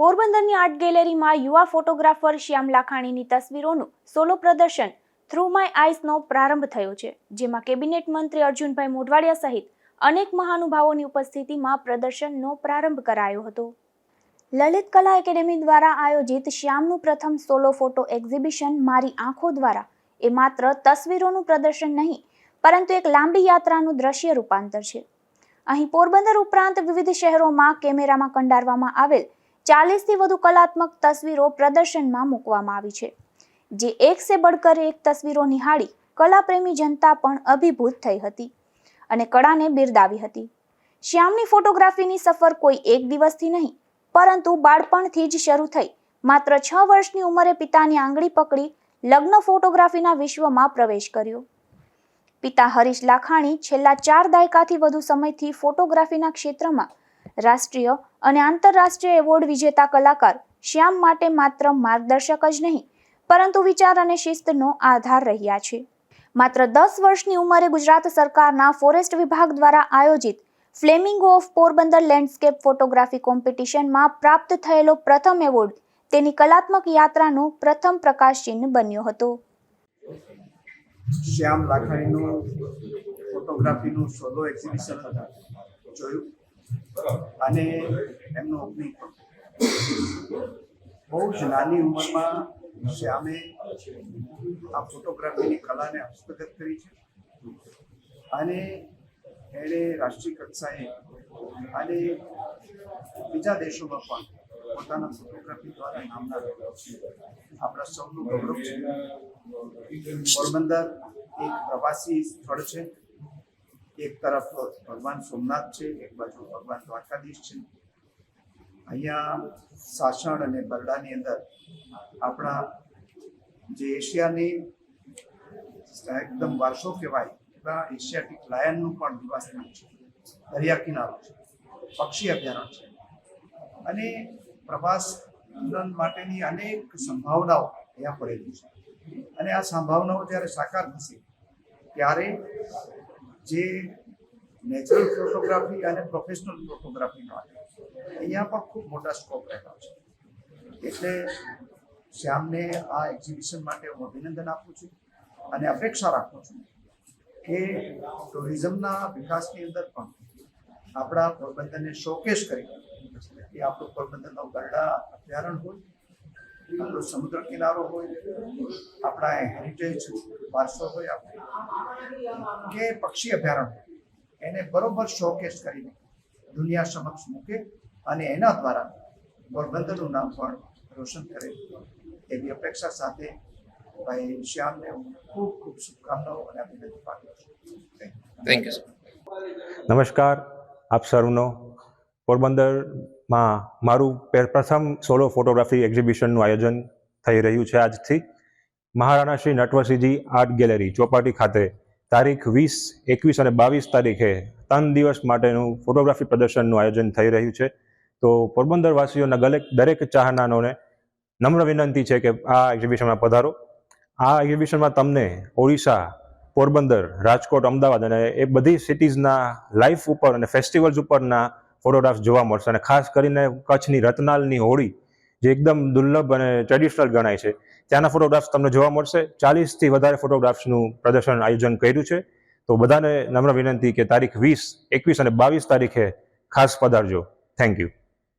પોરબંદરની આર્ટ ગેલેરીમાં યુવા ફોટોગ્રાફર શ્યામ લાખાણીની તસવીરોનું સોલો પ્રદર્શન થ્રુ માય આઈસનો પ્રારંભ થયો છે, જેમાં કેબિનેટ મંત્રી અર્જુનભાઈ મોઢવાડિયા સહિત અનેક મહાનુભાવોની ઉપસ્થિતિમાં પ્રદર્શનનો પ્રારંભ કરાયો હતો. લલિત કલા એકેડેમી દ્વારા આયોજિત શ્યામનું પ્રથમ સોલો ફોટો એક્ઝિબિશન મારી આંખો દ્વારા એ માત્ર તસવીરોનું પ્રદર્શન નહીં, પરંતુ એક લાંબી યાત્રાનું દ્રશ્ય રૂપાંતર છે. અહીં પોરબંદર ઉપરાંત વિવિધ શહેરોમાં કેમેરામાં કંડારવામાં આવેલ ચાલીસથી વધુ કલાત્મક તસવીરો પ્રદર્શનમાં મૂકવામાં આવી છે. જે એક સે બળકર એક તસવીરો નિહાળી કલાપ્રેમી જનતા પણ અભિભૂત થઈ હતી અને કળાને બિરદાવી હતી. શ્યામની ફોટોગ્રાફીની સફર કોઈ એક દિવસથી નહીં, પરંતુ બાળપણથી જ શરૂ થઈ. માત્ર છ વર્ષની ઉંમરે પિતાની આંગળી પકડી લગ્ન ફોટોગ્રાફીના વિશ્વમાં પ્રવેશ કર્યો. પિતા હરીશ લાખાણી છેલ્લા ચાર દાયકાથી વધુ સમયથી ફોટોગ્રાફીના ક્ષેત્રમાં રાષ્ટ્રીય અને આંતરરાષ્ટ્રીય એવોર્ડ વિજેતા કલાકાર શ્યામ માટે માત્ર માર્ગદર્શક જ નહીં, પરંતુ વિચાર અને શિસ્તનો આધાર રહ્યા છે. માત્ર દસ વર્ષની ઉંમરે ગુજરાત સરકારના ફોરેસ્ટ વિભાગ દ્વારા આયોજિત flamingo of Porbandar landscape photography કોમ્પિટિશનમાં પ્રાપ્ત થયેલો પ્રથમ એવોર્ડ તેની કલાત્મક યાત્રાનું પ્રથમ પ્રકાશચિહ્ન બન્યો હતો. શ્યામ લાખાણીનું ફોટોગ્રાફીનું સોલો એક્ઝિબિશન જોયું? અને એમનો ઓપનિંગ બહુ જ નાની ઉંમરમાં શ્યામે આ ફોટોગ્રાફીની કલાને હસ્તગત કરી છે. અને એણે રાષ્ટ્રીય કક્ષાએ અને બીજા દેશોમાં પણ પોતાના ફોટોગ્રાફી દ્વારા નામના આપણા સૌનું ગૌરવ છે. પોરબંદર એક પ્રવાસી સ્થળ છે. એક તરફ ભગવાન સોમનાથ છે, એક બાજુ ભગવાન દ્વારકાધીશ છે. અહીંયા સાસણ અને બરડાની અંદર આપણા જે એશિયાની એકદમ વારસો કહેવાય, એવા એશિયાટિક લાયનનું પણ નિવાસસ્થાન છે. દરિયા કિનારો છે, પક્ષી અભયારણ્ય છે. અને પ્રવાસ માટેની અનેક સંભાવનાઓ અહીંયા પડેલી છે. અને આ સંભાવનાઓ જ્યારે સાકાર થશે, ત્યારે જે નેચરલ ફોટોગ્રાફી અને પ્રોફેશનલ ફોટોગ્રાફીનો અહીંયા પણ ખૂબ મોટા સ્કોપ રહેલો છે. એટલે શ્યામને આ એક્ઝિબિશન માટે હું અભિનંદન આપું છું અને અપેક્ષા રાખું છું કે ટુરિઝમના વિકાસની અંદર પણ આપણા પોરબંદરને શોકેશ કરી એ આપણું પોરબંદરનો ગરડા અભયારણ્ય હોય, આપણો સમુદ્ર કિનારો હોય, આપણા હેરિટેજ વારસો હોય આપણે. કે પક્ષી અભયારણ્ય. એને બરોબર શોકેસ કરીને દુનિયા સમક્ષ મૂકે અને એના દ્વારા પોરબંદરનું નામ પણ રોશન કરે. એવી અપેક્ષા સાથે ભાઈ શ્યામને હું ખૂબ ખૂબ શુભકામનાઓ અને અભિનંદન પાઠવું છું. થેન્ક યુ નમસ્કાર આપ સર્વનો પોરબંદરમાં મારું પ્રથમ સોલો ફોટોગ્રાફી એક્ઝિબિશનનું આયોજન થઈ રહ્યું છે આજથી. મહારાણા શ્રી નટવરસિંહજી આર્ટ ગેલેરી ચોપાટી ખાતે તારીખ વીસ, એકવીસ અને બાવીસ તારીખે ત્રણ દિવસ માટેનું ફોટોગ્રાફી પ્રદર્શનનું આયોજન થઈ રહ્યું છે. તો પોરબંદરવાસીઓના દરેક દરેક ચાહનાનોને નમ્ર વિનંતી છે કે આ એક્ઝિબિશનમાં પધારો. આ એક્ઝિબિશનમાં તમને ઓડિશા, પોરબંદર, રાજકોટ, અમદાવાદ અને એ બધી સિટીઝના લાઈફ ઉપર અને ફેસ્ટિવલ્સ ઉપરના ફોટોગ્રાફ્સ જોવા મળશે. અને ખાસ કરીને કચ્છની રતનાલની હોળી જે એકદમ દુર્લભ અને ટ્રેડિશનલ ગણાય છે. ત્યાંના ફોટોગ્રાફ્સ તમને જોવા મળશે. ચાલીસથી વધારે ફોટોગ્રાફ્સનું પ્રદર્શન આયોજન કર્યું છે. તો બધાને નમ્ર વિનંતી કે તારીખ વીસ, એકવીસ અને બાવીસ તારીખે ખાસ પધારજો. Thank you